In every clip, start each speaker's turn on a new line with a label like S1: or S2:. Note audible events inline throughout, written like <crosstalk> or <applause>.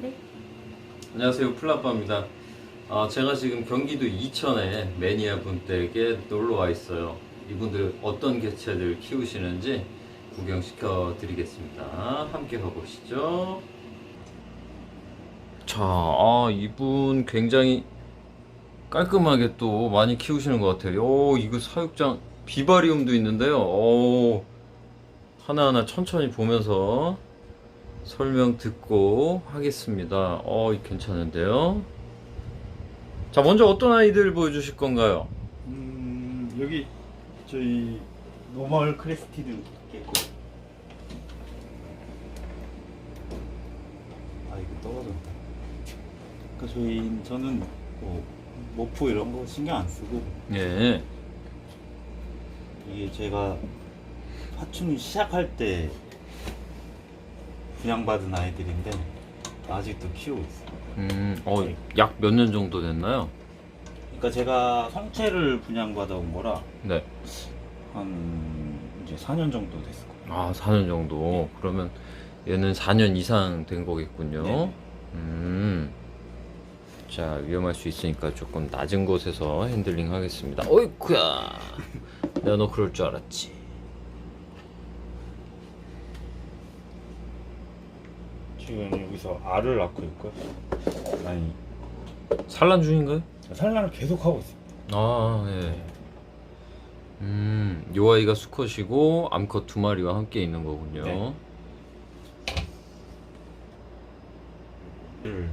S1: 네.
S2: 안녕하세요. 플라빠입니다. 아, 제가 지금 경기도 이천에 매니아 분들에게 놀러 와 있어요. 이분들 어떤 개체들 키우시는지 구경시켜 드리겠습니다. 함께 가보시죠. 자 아, 이분 굉장히 깔끔하게 또 많이 키우시는 것 같아요. 오 이거 사육장 비바리움도 있는데요. 오 하나하나 천천히 보면서 설명 듣고 하겠습니다. 어, 이 괜찮은데요? 자, 먼저 어떤 아이들 보여주실 건가요?
S3: 음, 여기 저희 노멀 크레스티드 있고 아 이거 떨어졌다 그러니까 저희 저는 뭐 모프 이런 거 신경 안 쓰고
S2: 예.
S3: 이게 제가 파충류 시작할 때 분양받은 아이들인데 아직도 키우고 있어요
S2: 음, 어, 약 몇 년 정도 됐나요?
S3: 그러니까 제가 성체를 분양받아온 거라
S2: 네.
S3: 한 이제 4년 정도 됐을 거예요
S2: 아, 4년 정도. 그러면 얘는 4년 이상 된 거겠군요.
S3: 네.
S2: 음. 자, 위험할 수 있으니까 조금 낮은 곳에서 핸들링 하겠습니다. 어이쿠야. 내가 너 그럴 줄 알았지.
S3: 지금 여기서 알을 낳고 있고요 아니
S2: 산란 중인가요?
S3: 산란을 계속 하고 있어요
S2: 아, 예. 음, 요 아이가 수컷이고 암컷 두 마리와 함께 있는 거군요.
S3: 네. 를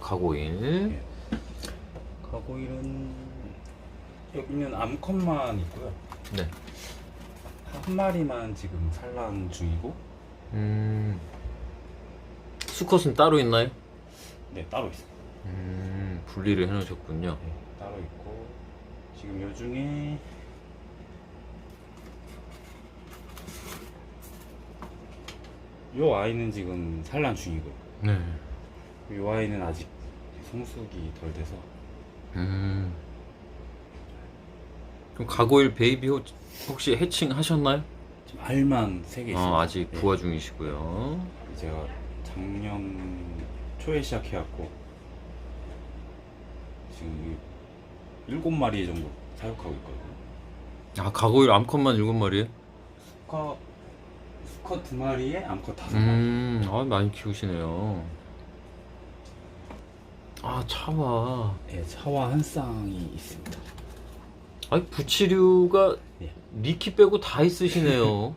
S2: 가고일.
S3: 예. 가고일은 여기는 암컷만 있고요.
S2: 네.
S3: 한 마리만 지금 산란 중이고,
S2: 음, 수컷은 따로 있나요?
S3: 네 따로 있어요.
S2: 음, 분리를 해놓으셨군요.
S3: 네, 따로 있고 지금 요 중에 요 아이는 지금 산란 중이고요.
S2: 네.
S3: 요 아이는 아직 성숙이 덜 돼서
S2: 음. 그럼 가고일 베이비 혹- 혹시 해칭 하셨나요?
S3: 지금 알만 세 개 있어요.
S2: 아, 아직
S3: 네.
S2: 부화 중이시고요.
S3: 제가 작년 초에 시작해갖고 지금 일곱 마리 정도 사육하고 있거든요.
S2: 아, 가고일 암컷만 일곱 마리에?
S3: 수컷 수컷 두 마리에 암컷 다섯 마리.
S2: 음, 아, 많이 키우시네요. 아, 차와.
S3: 네, 차와 한 쌍이 있습니다.
S2: 아니, 부치류가
S3: 예.
S2: 리키 빼고 다 있으시네요.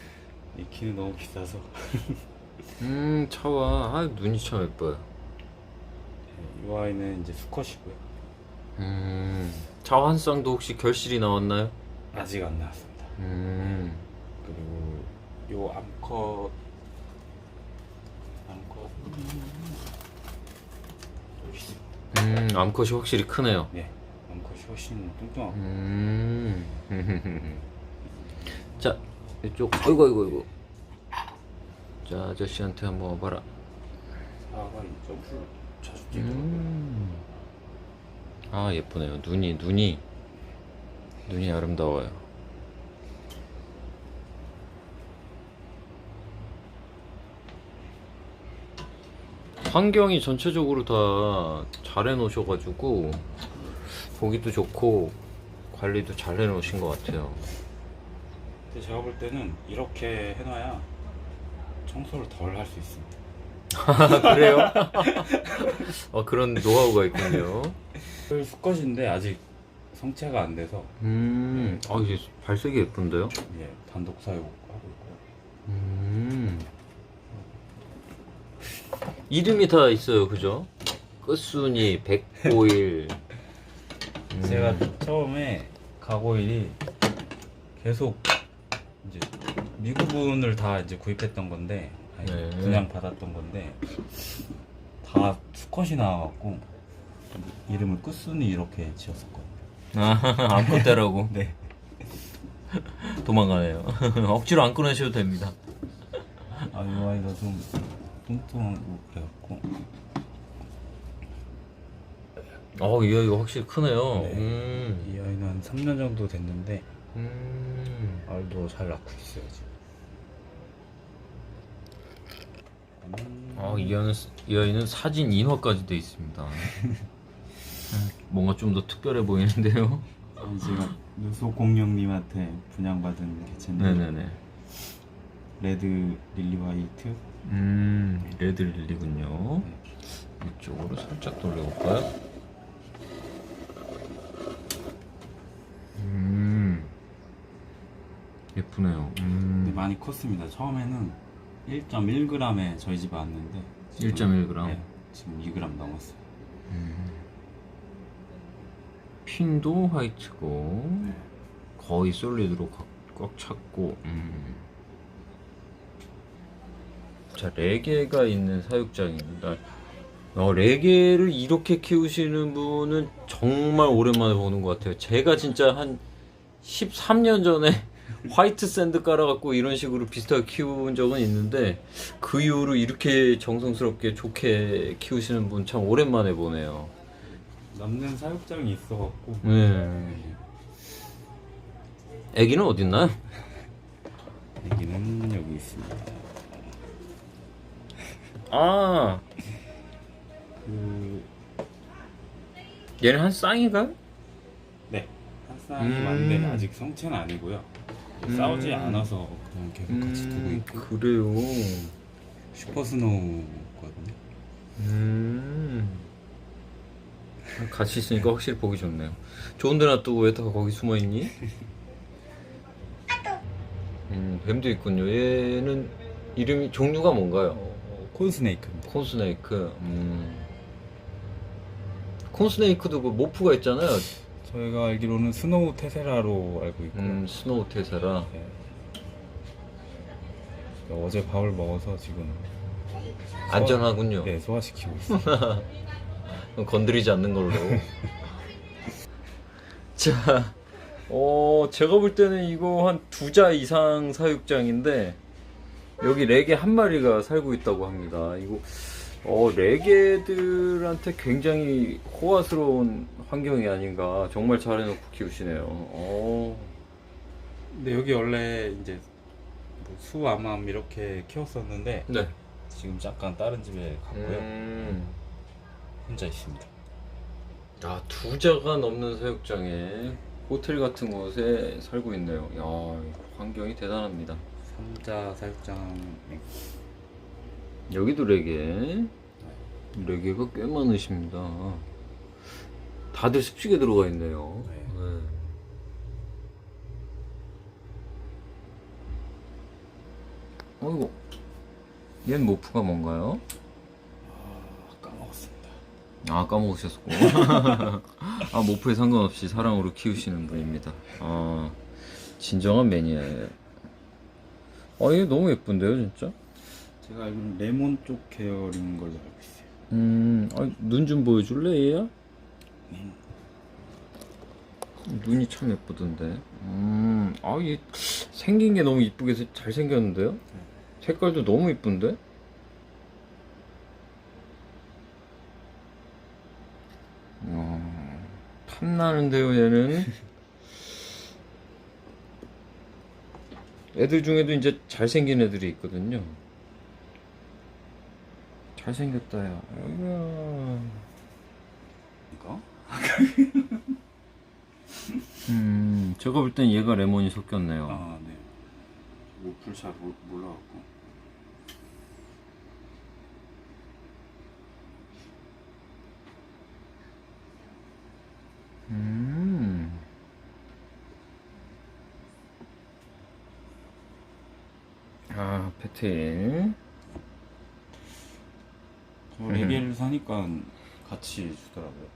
S2: <laughs>
S3: 이 키는 너무 비싸서 <laughs>
S2: 음, 차와. 아, 눈이 참 예뻐요.
S3: 네, 이 아이는 이제 수컷이고요.
S2: 음, 차와 한 쌍도 혹시 결실이 나왔나요?
S3: 아직 안 나왔습니다.
S2: 음,
S3: 그리고 요 암컷 암컷 여기 있습니다.
S2: 음, 암컷이 확실히 크네요.
S3: 네, 암컷이 훨씬 뚱뚱하고
S2: 음. <laughs> 자, 이쪽, 아이고, 아이고, 아이고. 자, 아저씨한테 한번 와봐라.
S3: 사과 점프 자주 뛰더라고요.
S2: 음. 아, 예쁘네요. 눈이, 눈이. 눈이 아름다워요. 환경이 전체적으로 다 잘 해놓으셔가지고, 보기도 좋고, 관리도 잘 해놓으신 것 같아요.
S3: 근데 제가 볼 때는 이렇게 해놔야 청소를 덜 할 수 있습니다.
S2: 아, 그래요? 어, 그런 노하우가 있군요.
S3: 수컷인데 아직 성체가 안 돼서
S2: 음, 아, 이제 발색이 예쁜데요?
S3: 예, 단독 사육하고 있고요.
S2: 음. 이름이 다 있어요, 그죠? 끝순이, 백보일. 음.
S3: 제가 처음에 가고일이 계속 이제 미국분을 다 이제 구입했던 건데 아니,
S2: 네.
S3: 분양 받았던 건데 다 수컷이 나와갖고 이름을 끝순이 이렇게 지었었거든요.
S2: 아, <laughs> 안 끊대라고 <laughs>
S3: 네.
S2: 도망가네요. <laughs> 억지로 안 끊으셔도 됩니다.
S3: 아, 이 아이가 좀 뚱뚱하고 그래갖고
S2: 어, 이 아이가 확실히 크네요.
S3: 네.
S2: 음.
S3: 이 아이는 한 3년 정도 됐는데
S2: 음.
S3: 알도 잘 낳고 있어요 지금. 음,
S2: 아, 이 아이는, 이 아이는 사진 인화까지 돼 있습니다. 뭔가 좀 더 특별해 보이는데요.
S3: 어, 제가 누소 공룡님한테 분양받은 개체인데
S2: 네네네.
S3: 레드 릴리 화이트
S2: 음, 레드 릴리군요. 이쪽으로 살짝 돌려볼까요? 음, 예쁘네요.
S3: 근데
S2: 음,
S3: 많이 컸습니다. 처음에는 1.1g에 저희 집에 왔는데 지금-
S2: 1.1g.
S3: 네, 지금 2g 넘었어요.
S2: 핀도 화이트고 거의 솔리드로 꽉, 꽉 찼고. 음. 자, 레게가 있는 사육장입니다. 어, 레게를 이렇게 키우시는 분은 정말 오랜만에 보는 것 같아요. 제가 진짜 한 13년 전에 화이트 샌드 깔아갖고 이런 식으로 비슷하게 키운 적은 있는데 그 이후로 이렇게 정성스럽게 좋게 키우시는 분 참 오랜만에 보네요.
S3: 남는 사육장이 있어갖고
S2: 네. 애기는 어딨나요?
S3: 여기는 여기 있습니다.
S2: 아,
S3: 그
S2: 얘는 한 쌍인가요?
S3: 네. 한 쌍이
S2: 음.
S3: 왔는데 아직 성체는 아니고요.
S2: 음.
S3: 싸우지 않아서 그냥 계속 같이 두고 있고
S2: 그래요.
S3: 슈퍼 스노우거든요.
S2: 음. 같이 있으니까 확실히 보기 좋네요. 좋은 데 놔두고 왜다 거기 숨어 있니? 음, 뱀도 있군요. 얘는 이름이 종류가 뭔가요?
S3: 어, 콘스네이크입니다.
S2: 콘스네이크. 음. 콘스네이크도 그 모프가 있잖아요.
S3: 저희가 알기로는 스노우 테세라로 알고 있고
S2: 음, 스노우 테세라.
S3: 네. 어제 밥을 먹어서 지금 소화-
S2: 안전하군요.
S3: 네 소화시키고 있어요. <laughs>
S2: 건드리지 않는 걸로. <laughs> 자, 어, 제가 볼 때는 이거 한 두 자 이상 사육장인데, 여기 레게 한 마리가 살고 있다고 합니다. 이거, 어, 레게들한테 굉장히 호화스러운 환경이 아닌가. 정말 잘 해놓고 키우시네요. 어,
S3: 근데 여기 원래 이제 뭐 수아맘 이렇게 키웠었는데
S2: 네.
S3: 지금 잠깐 다른 집에 갔고요.
S2: 음,
S3: 혼자 있습니다.
S2: 아, 두 자가 넘는 사육장에 호텔 같은 곳에 살고 있네요. 야, 환경이 대단합니다.
S3: 삼자 사육장
S2: 여기도 레게. 레게가 꽤 많으십니다. 다들 습식에 들어가 있네요.
S3: 네.
S2: 네. 어이구. 얜 모프가 뭔가요?
S3: 아, 까먹었습니다.
S2: 아, 까먹으셨고. <laughs> 아, 모프에 상관없이 사랑으로 키우시는 분입니다. 아, 진정한 매니아예요. 아, 얘 너무 예쁜데요, 진짜?
S3: 제가 알기로는 레몬 쪽 계열인 걸로 알고 있어요.
S2: 음, 아, 눈좀 보여줄래, 얘야?
S3: 네.
S2: 눈이 참 예쁘던데. 음, 아, 얘 생긴 게 너무 이쁘게 세- 잘 생겼는데요? 색깔도 너무 이쁜데? 어, 탐나는데요, 얘는. <laughs> 애들 중에도 이제 잘생긴 애들이 있거든요. 잘생겼다, 야. 아이고야.
S3: 이거?
S2: 음, 제가 볼 땐 얘가 레몬이 섞였네요.
S3: 아 네. 모풀 잘 몰- 몰라갖고.
S2: 음. 아.
S3: 저 레게를 사니까 같이 주더라고요.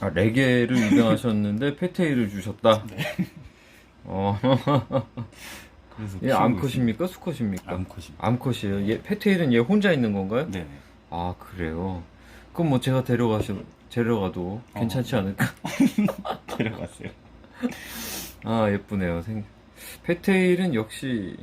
S2: 아, 레게를 입양하셨는데 페테일을 주셨다. <laughs> <laughs> 어, <laughs>
S3: 그래서
S2: 얘
S3: 키우고
S2: 암컷입니까? 수컷입니까?
S3: 암컷입니다.
S2: 암컷이에요. 얘 페테일은 얘 혼자 있는 건가요?
S3: 네 네.
S2: 아, 그래요. 그럼 뭐 제가 데려가셔 데려가도 괜찮지 않을까?
S3: 데려갔어요.
S2: 아, 예쁘네요. 생... 페테일은 역시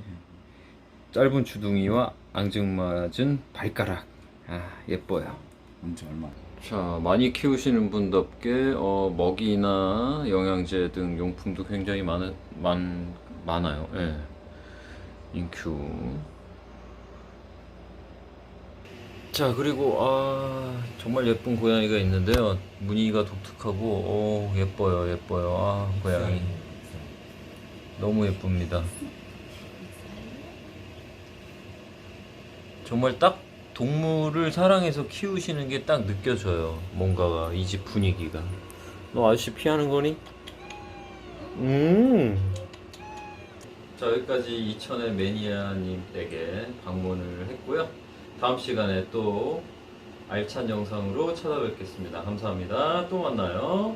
S2: 짧은 주둥이와 앙증맞은 발가락. 아, 예뻐요.
S3: 언제 얼마?
S2: 자, 많이 키우시는 분답게 어, 먹이나 영양제 등 용품도 굉장히 많은 많 많아요. 예. 인큐. 자 그리고 아 정말 예쁜 고양이가 있는데요 무늬가 독특하고 오 예뻐요 예뻐요 아 고양이 너무 예쁩니다 정말 딱 동물을 사랑해서 키우시는 게 딱 느껴져요 뭔가가 이 집 분위기가 너 아저씨 피하는 거니? 음. 자 여기까지 이천의 매니아님에게 방문을 했고요. 다음 시간에 또 알찬 영상으로 찾아뵙겠습니다. 감사합니다. 또 만나요.